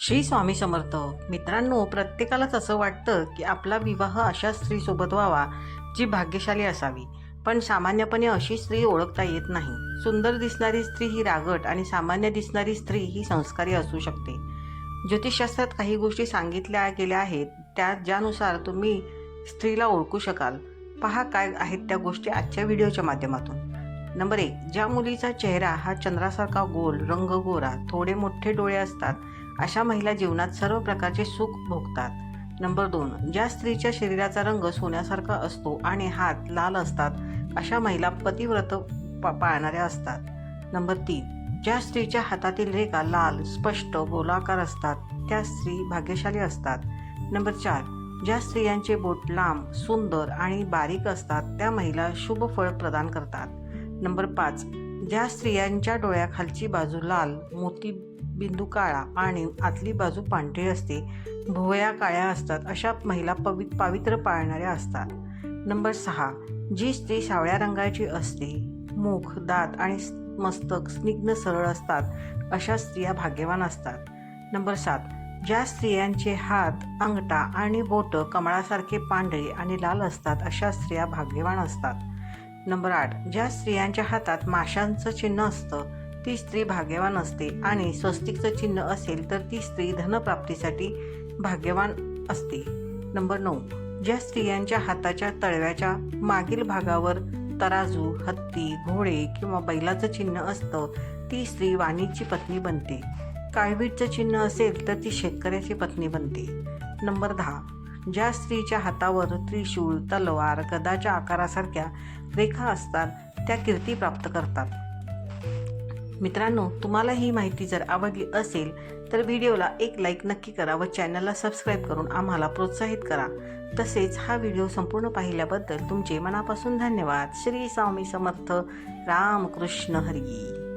श्री स्वामी समर्थ. मित्रांनो प्रत्येकालाच असं वाटतं की आपला विवाह अशा स्त्रीसोबत व्हावा जी भाग्यशाली असावी. पण सामान्यपणे अशी स्त्री ओळखता येत नाही. सुंदर दिसणारी स्त्री ही रागट आणि सामान्य दिसणारी स्त्री ही संस्कारी असू शकते. ज्योतिषशास्त्रात काही गोष्टी सांगितल्या गेल्या आहेत त्या ज्यानुसार तुम्ही स्त्रीला ओळखू शकाल. पहा काय आहेत त्या गोष्टी आजच्या व्हिडिओच्या माध्यमातून. नंबर एक ज्या मुलीचा चेहरा हा चंद्रासारखा गोल रंग गोरा थोडे मोठे डोळे असतात अशा महिला जीवनात सर्व प्रकारचे सुख भोगतात. नंबर दोन ज्या स्त्रीच्या शरीराचा रंग सोन्यासारखा असतो आणि हात लाल असतात अशा महिला पतिव्रत पा पाळणाऱ्या असतात. नंबर तीन ज्या स्त्रीच्या हातातील रेखा लाल स्पष्ट गोलाकार असतात त्या स्त्री भाग्यशाली असतात. नंबर चार ज्या स्त्रियांचे बोट लांब सुंदर आणि बारीक असतात त्या महिला शुभ फळ प्रदान करतात. नंबर पाच ज्या स्त्रियांच्या डोळ्याखालची बाजू लाल मोती बिंदू काळा आणि आतली बाजू पांढरी असते. भुवया काळ्या असतात अशा महिला पवि पावित्र पाळणाऱ्या असतात. नंबर सहा जी स्त्री सावळ्या रंगाची असते. मुख दात आणि मस्तक स्निग्ध सरळ असतात. अशा स्त्रिया भाग्यवान असतात. नंबर सात ज्या स्त्रियांचे हात अंगठा आणि बोटं कमळासारखे पांढरे आणि लाल असतात अशा स्त्रिया भाग्यवान असतात. नंबर आठ ज्या स्त्रियांच्या हातात माशांचं चिन्ह असतं ती स्त्री भाग्यवान असते आणि स्वस्तिकचं चिन्ह असेल तर ती स्त्री धनप्राप्तीसाठी भाग्यवान असते. नंबर नऊ. ज्या स्त्रियांच्या हाताच्या तळव्याच्या मागील भागावर तराजू हत्ती घोडे किंवा बैलाचं चिन्ह असतं ती स्त्री वाणीची पत्नी बनते. काळवीटचं चिन्ह असेल तर ती शेतकऱ्याची पत्नी बनते. नंबर दहा. ज्या स्त्रीच्या हातावर त्रिशूळ तलवार गदाच्या आकारासारख्या रेखा असतात त्या कीर्ती प्राप्त करतात. मित्रांनो तुम्हाला ही माहिती जर आवडली असेल तर व्हिडिओला एक लाईक नक्की करा व चॅनलला सबस्क्राईब करून आम्हाला प्रोत्साहित करा. तसेच हा व्हिडिओ संपूर्ण पाहिल्याबद्दल तुमचे मनापासून धन्यवाद. श्री स्वामी समर्थ. रामकृष्ण हरी.